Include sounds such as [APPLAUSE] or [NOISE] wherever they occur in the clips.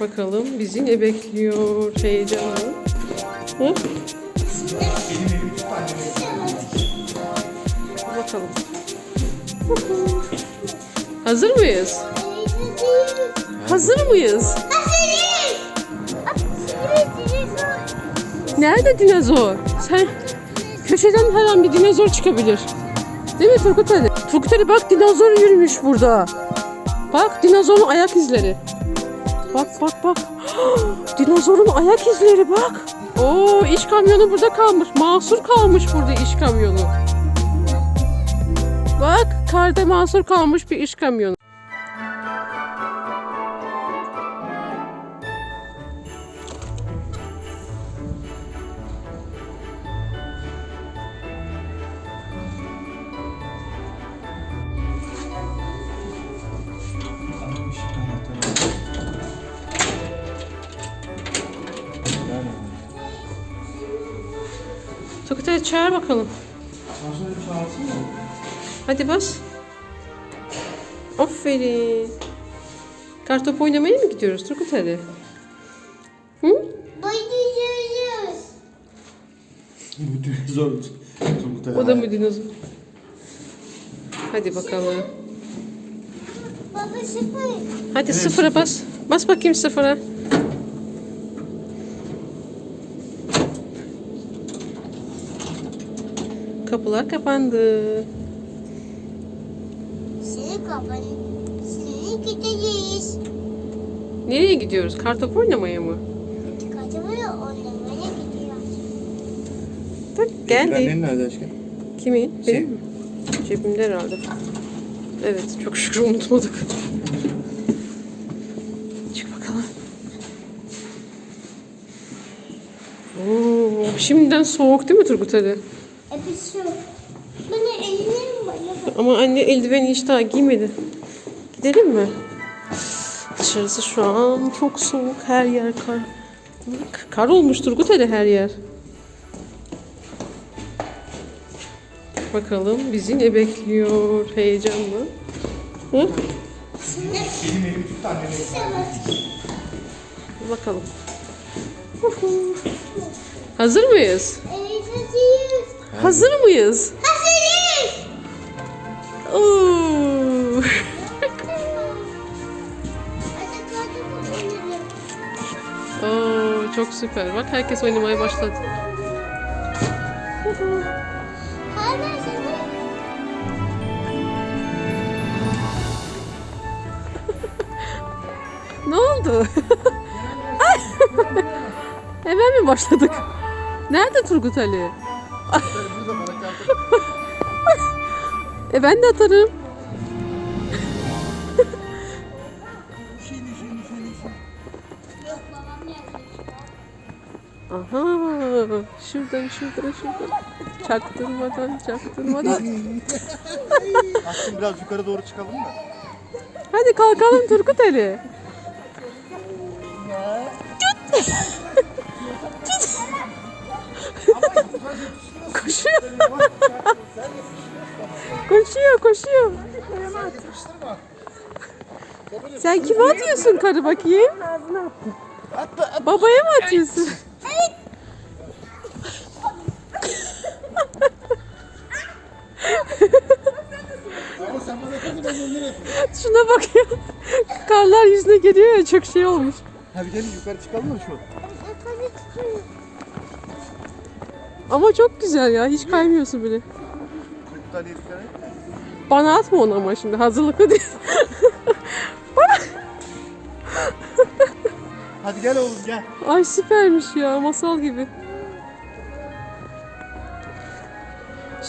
Bakalım bizi ne bekliyor heyecanla. Hı? Bakalım. Hazır mıyız? Hazır mıyız? Nerede dinozor? Sen köşeden her an bir dinozor çıkabilir. Değil mi Turgut Ali? Turgut Ali bak dinozor yürümüş burada. Bak dinozorun ayak izleri. Bak bak bak. [GASPS] Dinozorun ayak izleri bak. Oo iş kamyonu burada kalmış. Mahsur kalmış burada iş kamyonu. Bak karda mahsur kalmış bir iş kamyonu. Ali çağır bakalım. Hadi bas. Aferin. Kartop oynamaya mı gidiyoruz Turgut Ali? Hı? Bu dinozor Turgut Ali. O da mı dinozor? Hadi bakalım. Baba sıfır. Hadi sıfıra bas. Bas bakayım sıfıra. Kapılar kapandı. Seni kapan. Seni gideceğiz. Nereye gidiyoruz? Kartop oynamaya mı? Kaçamaya oynamaya gidiyoruz. Bak geldi. Nerede aşkım? Kimin? Benim mi? Cebimde herhalde. Evet, çok şükür unutmadık. Çık bakalım. Oo, şimdiden soğuk değil mi Turgut Ali? Bana ellerim bana. Ama anne eldiveni hiç daha giymedi. Gidelim mi? Dışarısı şu an çok soğuk. Her yer kar. Bak, kar olmuş Turgut Ali her yer. Bakalım bizi ne bekliyor heyecanla. Hı? Benim. Bakalım. Hazır mıyız? Evet. Hazır mıyız? Hazırız. Oo. Oo, çok süper. Bak herkes oynamaya başladı. Ne oldu? Hemen mi başladık? Nerede Turgut Ali? E ben de atarım. Aha, şuradan şuradan şuradan. Çaktırmadan çaktırmadan. Aşkım biraz yukarı doğru çıkalım mı? Hadi kalkalım Turgut Ali. Koşuyor. koşuyor, koşuyor. Sen kime atıyorsun karı bakayım? Babaya mı atıyorsun? Şuna bak ya. Karlar yüzüne geliyor ya çok şey olmuş. Hadi gelin yukarı çıkalım mı şu? Hadi çıkıyor. Ama çok güzel ya. Hiç kaymıyorsun bile. Bana atma onu ama şimdi. Hazırlıklı değil. Hadi gel oğlum gel. Ay süpermiş ya. Masal gibi.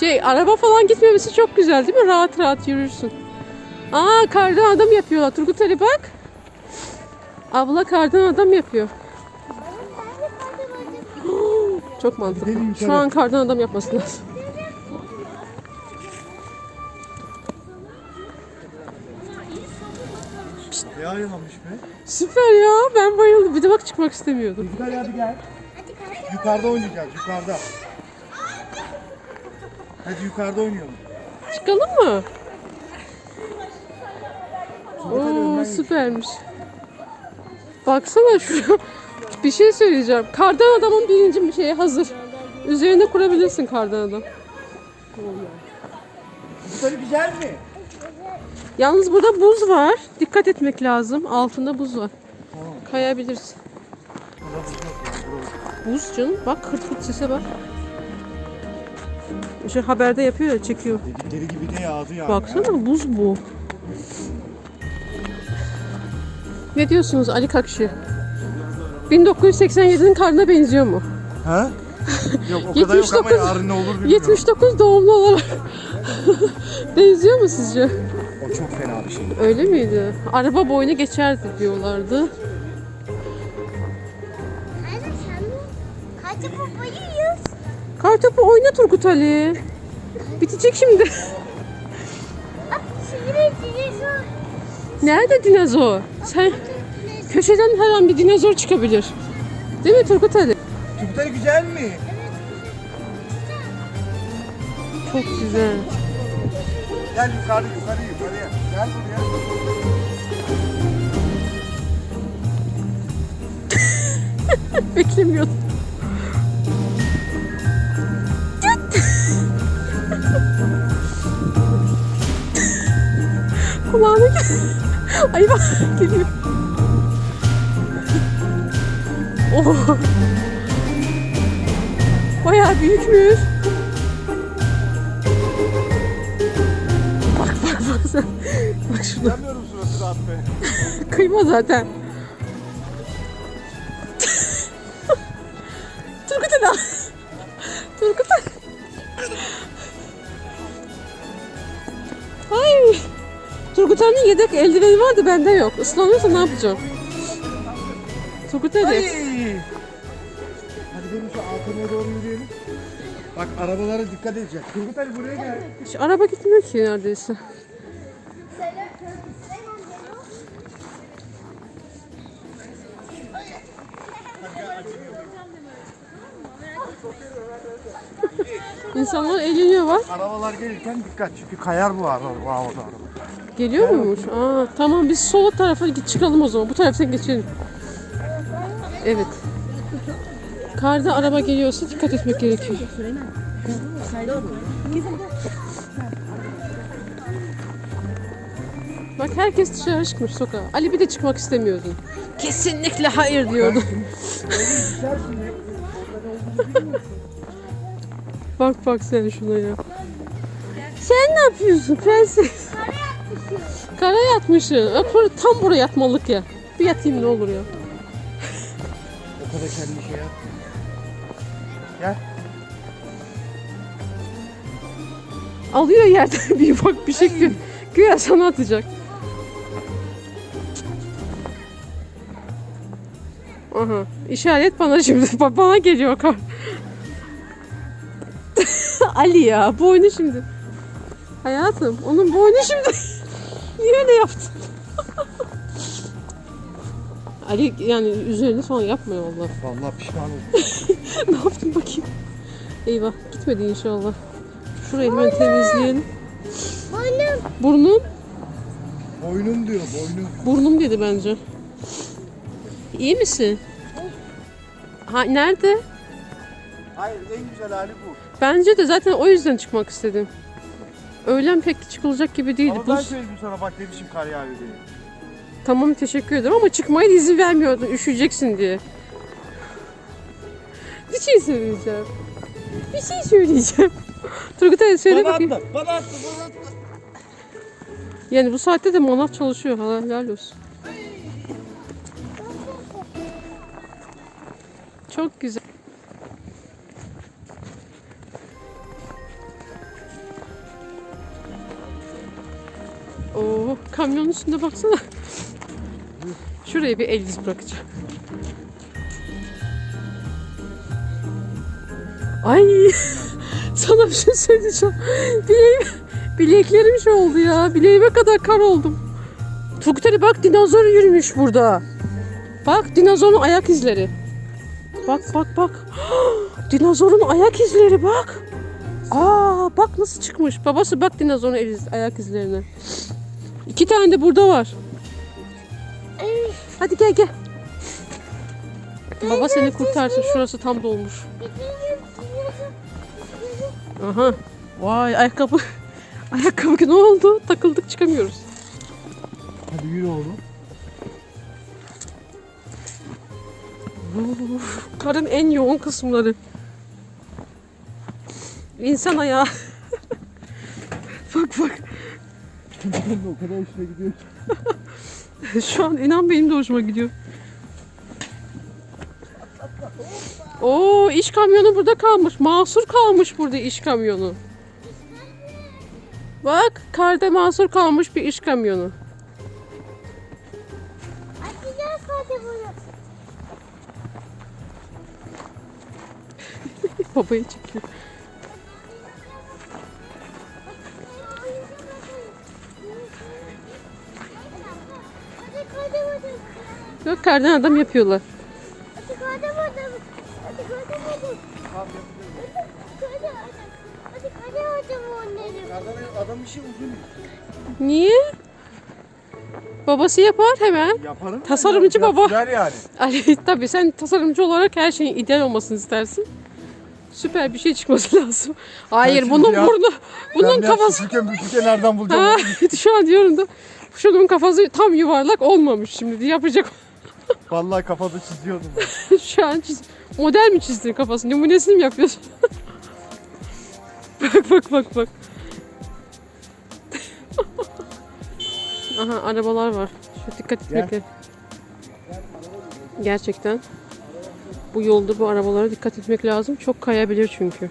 Şey araba falan gitmemesi çok güzel değil mi? Rahat rahat yürürsün. Aa kardan adam yapıyorlar. Turgut Ali bak. Abla kardan adam yapıyor. Çok mantıklı. Şu an kardan adam yapması lazım. Ne ayılamış be? Süper ya. Ben bayıldım. Bir de bak çıkmak istemiyordum. Hadi gel. Hadi kalk. Yukarıda oynayacağız yukarıda. Hadi yukarıda oynayalım. Çıkalım mı? Oo süpermiş. Baksana şu bir şey söyleyeceğim. Kardan adamın birinci bir şeye hazır. Üzerine kurabilirsin kardan adam. Böyle güzel mi? Yalnız burada buz var. Dikkat etmek lazım. Altında buz var. Kayabilirsin. Buz canım. Bak kırt kırt sese bak. Şu haberde yapıyor ya çekiyor. Dedikleri gibi de yağdı yani. Baksana buz bu. Ne diyorsunuz Ali Kakşı? 1987'nin karnına benziyor mu? Ha? [LAUGHS] Yok o kadar yok ama 79 yarın ne olur bilmiyorum. 79 doğumlu olarak [LAUGHS] benziyor mu sizce? O çok fena bir şey. Öyle miydi? Araba boyunu geçerdi diyorlardı. Anne sen mi? Kaçı babayıyız. Kartopu oyna Turgut Ali. Bitecek şimdi. Sivri dinozor. Nerede dinozor? Sen köşeden her an bir dinozor çıkabilir. Değil mi Turgut Ali? Turgutay güzel mi? Çok güzel. Gel yukarı yukarı yukarıya. Gel buraya. [LAUGHS] Beklemiyordum. Kulağına gel. Ay bak geliyor. Oh. Bayağı büyükmüş. Bak bak bak. Bak şurada. Bilmiyorum suratı rahat be. [LAUGHS] Kıyma zaten. Turgut Ali. Turgut Ali. Ay. Turgut Ali'nin yedek eldiveni vardı bende yok. Islanıyorsa ne yapacağım? Turgut Ali. Ay. Bak arabalara dikkat edecek. Turgut Ali buraya gel. Hiç araba gitmiyor ki neredeyse. İnsanlar eğleniyor var. Arabalar gelirken dikkat çünkü kayar bu araba. Bu havada araba. Geliyor muymuş? Aa, tamam biz sol tarafa git çıkalım o zaman. Bu taraftan geçelim. Evet. Karda araba geliyorsa dikkat etmek gerekiyor. Bak herkes dışarı çıkmış sokağa. Ali bir de çıkmak istemiyordu. Kesinlikle hayır diyordu. [LAUGHS] bak bak sen şuna ya. Sen ne yapıyorsun prenses? Kara böyle tam buraya yatmalık ya. Bir yatayım ne olur ya. O kadar kendi şey yap. Gel. Alıyor yerden [LAUGHS] bir bak bir şey gö- güya sana atacak. Aha. işaret bana şimdi. [LAUGHS] Ba- Bana geliyor kar. [LAUGHS] Ali ya boynu şimdi. Hayatım onun boynu şimdi. Niye öyle yaptın? Ali yani üzerini falan yapmıyor valla. Vallahi pişman oldum. [LAUGHS] ne yaptın bakayım? Eyvah gitmedi inşallah. Şurayı hemen temizleyelim. Boynum. Burnum, Boynum diyor boynum. burnum dedi bence. İyi misin? Ha nerede? Hayır en güzel hali bu. Bence de zaten o yüzden çıkmak istedim. Öğlen pek çıkılacak gibi değildi. Ama ben söyledim sana bak demişim kar yağıyor diye. Tamam teşekkür ederim ama çıkmaya da izin vermiyordun üşüyeceksin diye. Bir şey söyleyeceğim. Bir şey söyleyeceğim. [LAUGHS] Turgut Ali söyle bakayım. bana attı, bana attı. Yani bu saatte de manav çalışıyor. Hala helal olsun. Çok güzel. Oo, kamyonun üstünde baksana. Şuraya bir el iz bırakacağım. Ay [LAUGHS] sana bir şey söyleyeceğim. Bileğim, bileklerim şey oldu ya. Bileğime kadar kar oldum. Ali bak dinozor yürümüş burada. Bak dinozorun ayak izleri. Bak bak bak. [GASPS] Dinozorun ayak izleri bak. Aa bak nasıl çıkmış. Babası bak dinozorun ayak izlerine. İki tane de burada var. Hadi gel gel. Baba seni kurtarsın. Şurası tam dolmuş. Aha. Vay ayakkabı. [LAUGHS] Ayakkabı ne oldu? Takıldık çıkamıyoruz. Hadi yürü oğlum. Uf, Karın en yoğun kısımları. İnsan ayağı. [LAUGHS] bak bak. [LAUGHS] O kadar hoşuna gidiyor. [LAUGHS] Şu an inan benim de hoşuma gidiyor. Oo iş kamyonu burada kalmış. Mahsur kalmış burada iş kamyonu. Bak karda mahsur kalmış bir iş kamyonu. [LAUGHS] Babayı çekiyor. Hadi hadi onları. Adam, adam işi uzun. Niye? Babası yapar hemen. Yaparım. Tasarımcı Biraz baba. Sürer yani. [LAUGHS] Ali tabii sen tasarımcı olarak her şeyin ideal olmasını istersin. Süper bir şey çıkması [LAUGHS] lazım. Hayır bunun ya- burnu, bunun ben kafası. süpürge müpürge nereden bulacağım? [LAUGHS] Ha, şu an diyorum da şunun kafası tam yuvarlak olmamış şimdi yapacak. Vallahi kafada çiziyordum. [LAUGHS] şu an çiz- model mi çizdin kafasını? Numunesini mi yapıyorsun? [LAUGHS] bak bak bak bak. [LAUGHS] Aha arabalar var. Şu dikkat etmek. Gel. Gerçekten. Bu yolda bu arabalara dikkat etmek lazım. Çok kayabilir çünkü.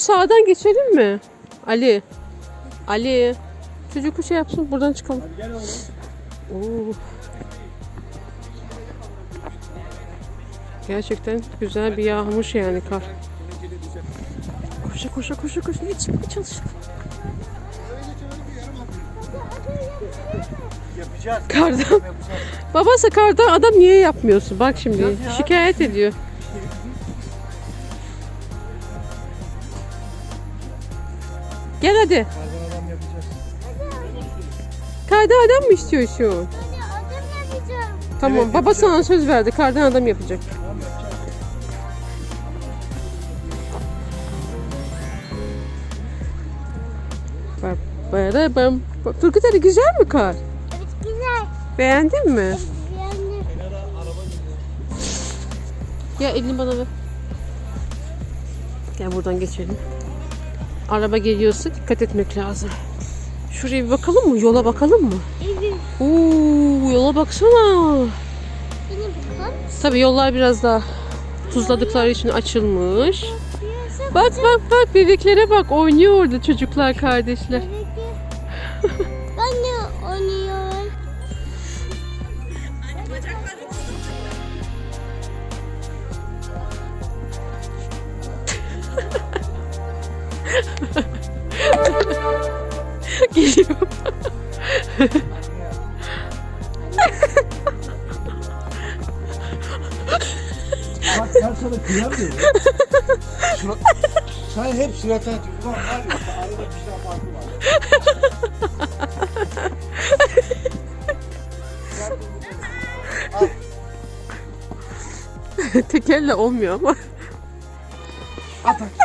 Sağdan geçelim mi? Ali. Ali. Çocuk şey yapsın buradan çıkalım. Gel oğlum. Oo. Gerçekten güzel bir yağmış yani kar. Koşa koşa koşa koşa yetişmeye çalış. Yapacağız. Kardan. Babası kardan adam niye yapmıyorsun? Bak şimdi şikayet ediyor. Gel hadi. Kardan adam yapacağız. Kardan adam mı adım yapacağım. Tamam Evet, baba sana söz verdi. Kardan adam yapacak. Bak böyle bam. Bak, Turgut Ali güzel mi kar? Evet güzel. Beğendin mi? Yani Ya elini bana ver. Gel buradan geçelim. Araba geliyorsa dikkat etmek lazım. Şuraya bir bakalım mı? Yola bakalım mı? evet. Oo, yola baksana. Tabii yollar biraz daha tuzladıkları için açılmış. Bak bak bak bebeklere bak oynuyor orada çocuklar kardeşler. Kıyamıyorum. Surat... Sen hep surata atıyorsun. Ulan var ya arada bir şey farkı var. Tekerle olmuyor ama. At at.